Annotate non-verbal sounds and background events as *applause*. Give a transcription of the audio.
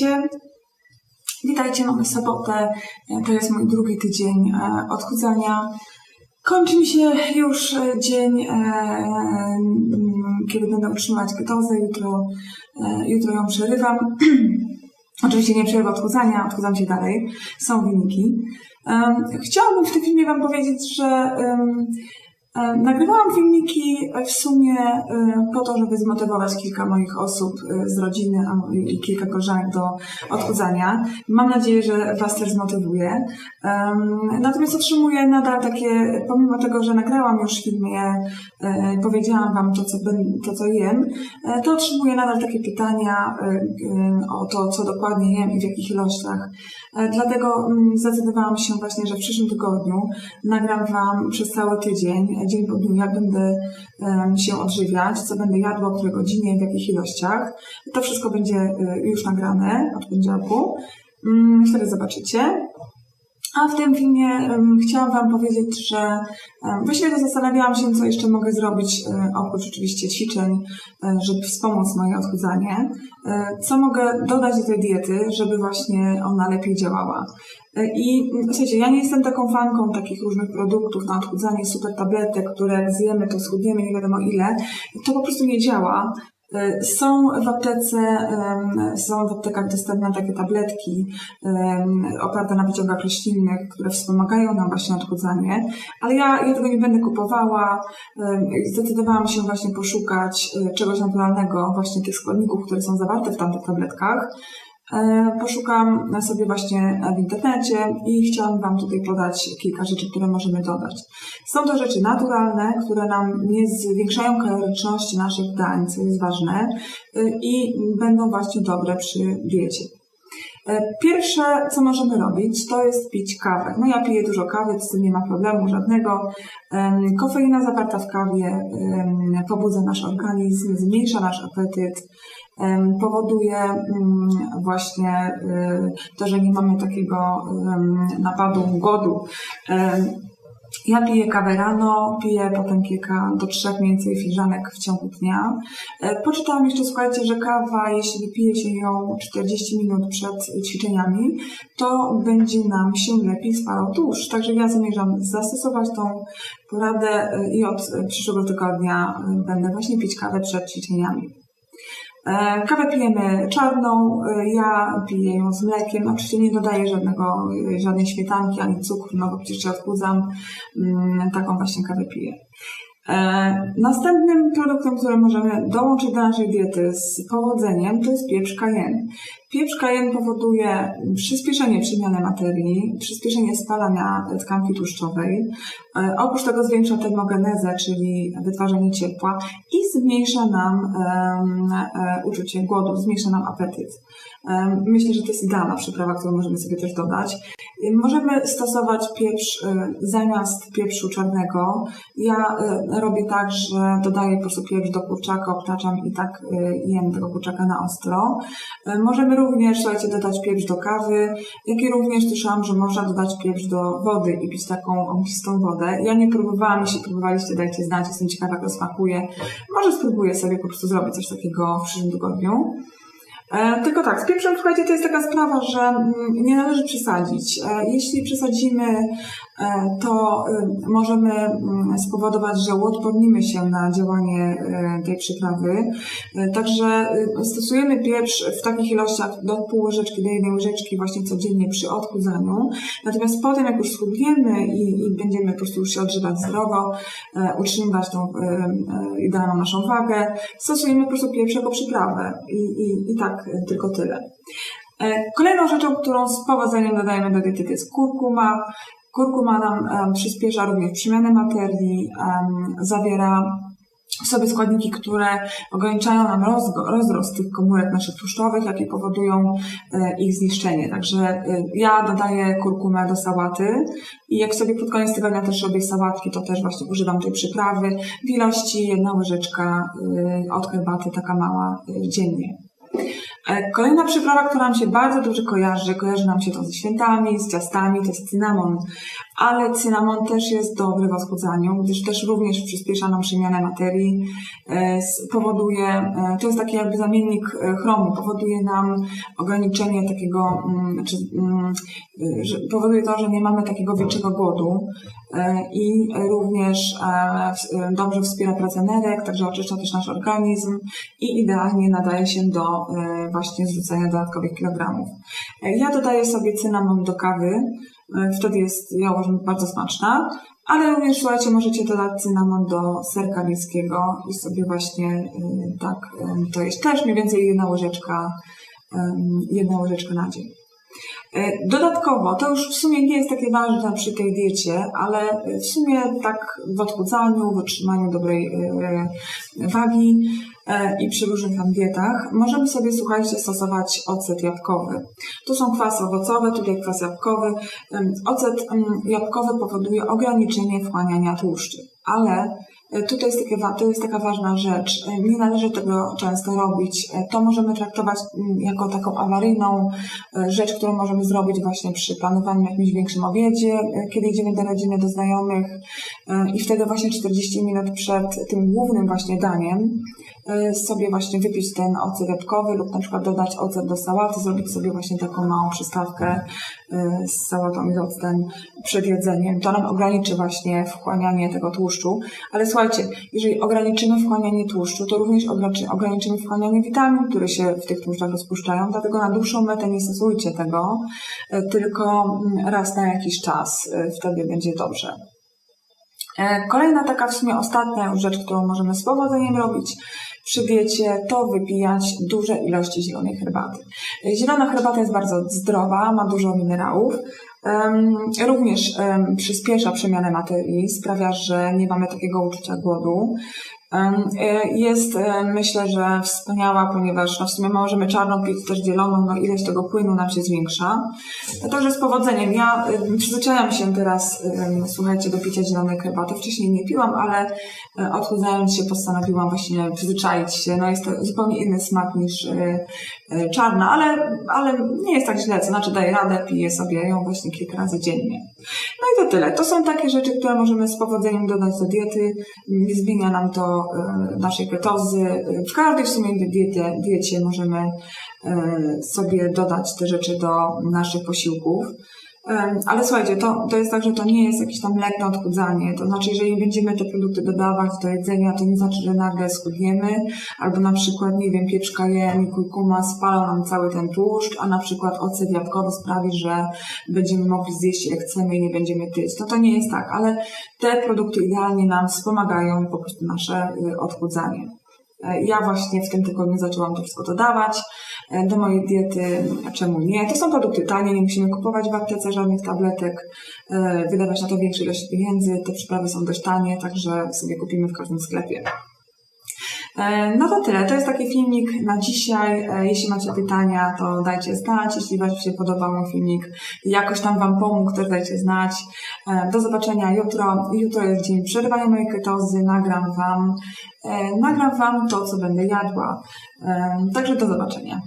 Witajcie. Witajcie, mamy sobotę. E, To jest mój drugi tydzień e, odchudzania. Kończy mi się już e, dzień, kiedy będę utrzymywać ketozę. Jutro, jutro ją przerywam. *clears throat* Oczywiście nie przerwę odchudzania, odchudzam się dalej. Są wyniki. Chciałabym w tym filmie Wam powiedzieć, że Nagrywałam filmiki w sumie e, po to, żeby zmotywować kilka moich osób e, z rodziny i kilka koleżanek do odchudzania. Mam nadzieję, że Was też zmotywuje. Natomiast otrzymuję nadal takie, pomimo tego, że nagrałam już filmie, e, powiedziałam Wam to, co, to, co jem, e, to otrzymuję nadal takie pytania e, e, o to, co dokładnie jem i w jakich ilościach. E, Dlatego mm, zdecydowałam się właśnie, że w przyszłym tygodniu nagram Wam przez cały tydzień, dzień po dniu, jak będę się odżywiać, co będę jadła, o której godzinie, w jakich ilościach. To wszystko będzie e, już nagrane od poniedziałku. Mm, Wtedy zobaczycie. A w tym filmie em, chciałam Wam powiedzieć, że em, właściwie to zastanawiałam się, co jeszcze mogę zrobić, e, oprócz oczywiście ćwiczeń, e, żeby wspomóc moje odchudzanie. E, Co mogę dodać do tej diety, żeby właśnie ona lepiej działała. I słuchajcie, ja nie jestem taką fanką takich różnych produktów na odchudzanie, super tabletek, które zjemy, to schudniemy nie wiadomo ile. To po prostu nie działa. E, Są w aptece, są w aptekach dostępne takie tabletki oparte na wyciągach roślinnych, które wspomagają nam właśnie odchudzanie, ale ja, ja tego nie będę kupowała. Zdecydowałam się właśnie poszukać e, czegoś naturalnego, właśnie tych składników, które są zawarte w tamtych tabletkach. E, Poszukam sobie właśnie w internecie i chciałam Wam tutaj podać kilka rzeczy, które możemy dodać. Są to rzeczy naturalne, które nam nie zwiększają kaloryczności naszych dań, co jest ważne, y, i będą właśnie dobre przy diecie. E, Pierwsze, co możemy robić, to jest pić kawę. No ja piję dużo kawy, z tym nie ma problemu żadnego. Kofeina zawarta w kawie pobudza nasz organizm, zmniejsza nasz apetyt, powoduje mm, właśnie y, to, że nie mamy takiego napadu głodu. Ja piję kawę rano, piję potem kilka do trzech mniej więcej filiżanek w ciągu dnia. E, Poczytałam jeszcze, słuchajcie, że kawa, jeśli wypije się ją 40 minut przed ćwiczeniami, to będzie nam się lepiej spalał tłuszcz. Także ja zamierzam zastosować tą poradę e, i od przyszłego tygodnia e, będę właśnie pić kawę przed ćwiczeniami. E, Kawę pijemy czarną, e, ja piję ją z mlekiem, oczywiście nie dodaję żadnego, e, żadnej śmietanki ani cukru, no bo przecież się odchudzam, Mm, taką właśnie kawę piję. Następnym produktem, który możemy dołączyć do naszej diety z powodzeniem, to jest pieprz cayenne. Pieprz cayenne powoduje przyspieszenie przemiany materii, przyspieszenie spalania tkanki tłuszczowej. E, Oprócz tego zwiększa termogenezę, czyli wytwarzanie ciepła i zmniejsza nam e, uczucie głodu, zmniejsza nam apetyt. Myślę, że to jest idealna przyprawa, którą możemy sobie też dodać. Y, Możemy stosować pieprz zamiast pieprzu czarnego. Ja robię tak, że dodaję po prostu pieprz do kurczaka, obtaczam i tak jem tego kurczaka na ostro. Możemy również, słuchajcie, dodać pieprz do kawy, jak i również słyszałam, że można dodać pieprz do wody i pić taką ogniską wodę. Ja nie próbowałam, jeśli próbowaliście, dajcie znać, jestem ciekawa, jak to smakuje. Może spróbuję sobie po prostu zrobić coś takiego w przyszłym tygodniu. E, Tylko tak, z pieprzem, słuchajcie, to jest taka sprawa, że mm, nie należy przesadzić. E, Jeśli przesadzimy, to y, możemy mm, spowodować, że uodpornimy się na działanie e, tej przyprawy. E, Także y, stosujemy pieprz w takich ilościach do pół łyżeczki, do jednej łyżeczki właśnie codziennie przy odchudzaniu. Natomiast potem, jak już schudniemy i, i będziemy po prostu już się odżywać zdrowo, e, utrzymywać tą e, e, idealną naszą wagę, stosujemy po prostu pieprz jako przyprawę i, i, i tak e, tylko tyle. E, Kolejną rzeczą, którą z powodzeniem dodajemy do diety to jest kurkuma. Kurkuma nam em, przyspiesza również przemianę materii, em, zawiera w sobie składniki, które ograniczają nam rozrost tych komórek naszych tłuszczowych, jakie powodują e, ich zniszczenie. Także e, ja dodaję kurkumę do sałaty i jak sobie pod koniec tygodnia też robię sałatki, to też właśnie używam tej przyprawy w ilości jedna łyżeczka e, od herbaty, taka mała dziennie. Kolejna przyprawa, która nam się bardzo dobrze kojarzy, kojarzy nam się to ze świętami, z ciastami, to jest cynamon. ale cynamon też jest dobry w odchudzaniu, gdyż też również przyspiesza nam przemianę materii, e, powoduje, e, to jest taki jakby zamiennik e, chromu, powoduje nam ograniczenie takiego, mm, czy, mm, powoduje to, że nie mamy takiego wieczego głodu i również dobrze wspiera pracę nerek, także oczyszcza też nasz organizm i idealnie nadaje się do właśnie zrzucenia dodatkowych kilogramów. E, Ja dodaję sobie cynamon do kawy, e, wtedy jest, ja uważam, bardzo smaczna, ale również, słuchajcie, możecie dodać cynamon do serka miejskiego i sobie właśnie e, tak to jest też mniej więcej jedna łyżeczka, jedna łyżeczka na dzień. E, Dodatkowo, to już w sumie nie jest takie ważne przy tej diecie, ale w sumie tak w odchudzaniu, w utrzymaniu dobrej e, wagi e, i przy różnych tam dietach możemy sobie, słuchajcie, stosować ocet jabłkowy. Tu są kwasy owocowe, tutaj kwas jabłkowy. Ocet jabłkowy powoduje ograniczenie wchłaniania tłuszczy, ale Tutaj jest, to jest taka ważna rzecz. E, Nie należy tego często robić. E, To możemy traktować mm, jako taką awaryjną e, rzecz, którą możemy zrobić właśnie przy planowaniu jakimś większym obiedzie, kiedy idziemy do rodziny, do znajomych i wtedy właśnie 40 minut przed tym głównym właśnie daniem sobie właśnie wypić ten ocet jabłkowy lub na przykład dodać ocet do sałaty, zrobić sobie właśnie taką małą przystawkę e, z sałatą i z octem przed jedzeniem. To nam ograniczy właśnie wchłanianie tego tłuszczu. Ale słuchajcie, jeżeli ograniczymy wchłanianie tłuszczu, to również ograniczy- ograniczymy wchłanianie witamin, które się w tych tłuszczach rozpuszczają. Dlatego na dłuższą metę nie stosujcie tego, e, tylko mm, raz na jakiś czas. Wtedy będzie dobrze. E, Kolejna taka w sumie ostatnia rzecz, którą możemy z powodzeniem robić przy diecie, to wypijać duże ilości zielonej herbaty. Zielona herbata jest bardzo zdrowa, ma dużo minerałów. Również przyspiesza przemianę materii, sprawia, że nie mamy takiego uczucia głodu. E, Jest, e, myślę, że wspaniała, ponieważ no, w sumie możemy czarną pić też zieloną, no ilość tego płynu nam się zwiększa. Także z powodzeniem. Ja y, przyzwyczaiłam się teraz, słuchajcie, do picia zielonej herbaty. Wcześniej nie piłam, ale odchudzając się postanowiłam właśnie przyzwyczaić się. No jest to zupełnie inny smak niż czarna, ale, ale nie jest tak źle. To znaczy daję radę, piję sobie ją właśnie kilka razy dziennie. No i to tyle. To są takie rzeczy, które możemy z powodzeniem dodać do diety. Nie zmienia nam to y, naszej ketozy. W każdej w sumie diecie, diecie możemy y, sobie dodać te rzeczy do naszych posiłków. Ale słuchajcie, to, to jest tak, że to nie jest jakieś tam lekkie odchudzanie. To znaczy, jeżeli będziemy te produkty dodawać do jedzenia, to nie znaczy, że nagle schudniemy, albo na przykład, nie wiem, pieprz kajen i kurkuma spalą nam cały ten tłuszcz, a na przykład ocet jabłkowy sprawi, że będziemy mogli zjeść ile chcemy i nie będziemy tyć. No to nie jest tak, ale te produkty idealnie nam wspomagają po prostu nasze y, odchudzanie. E, Ja właśnie w tym tygodniu zaczęłam to wszystko dodawać do mojej diety. A czemu nie? To są produkty tanie, nie musimy kupować w aptece żadnych tabletek, e, wydawać na to większej ilości pieniędzy. Te przyprawy są dość tanie, także sobie kupimy w każdym sklepie. E, No to tyle. To jest taki filmik na dzisiaj. E, Jeśli macie pytania, to dajcie znać. Jeśli Wam się podobał mój filmik, jakoś tam Wam pomógł, też dajcie znać. Do zobaczenia jutro. Jutro jest dzień przerwania mojej ketozy. Nagram Wam, nagram Wam to, co będę jadła. Także do zobaczenia.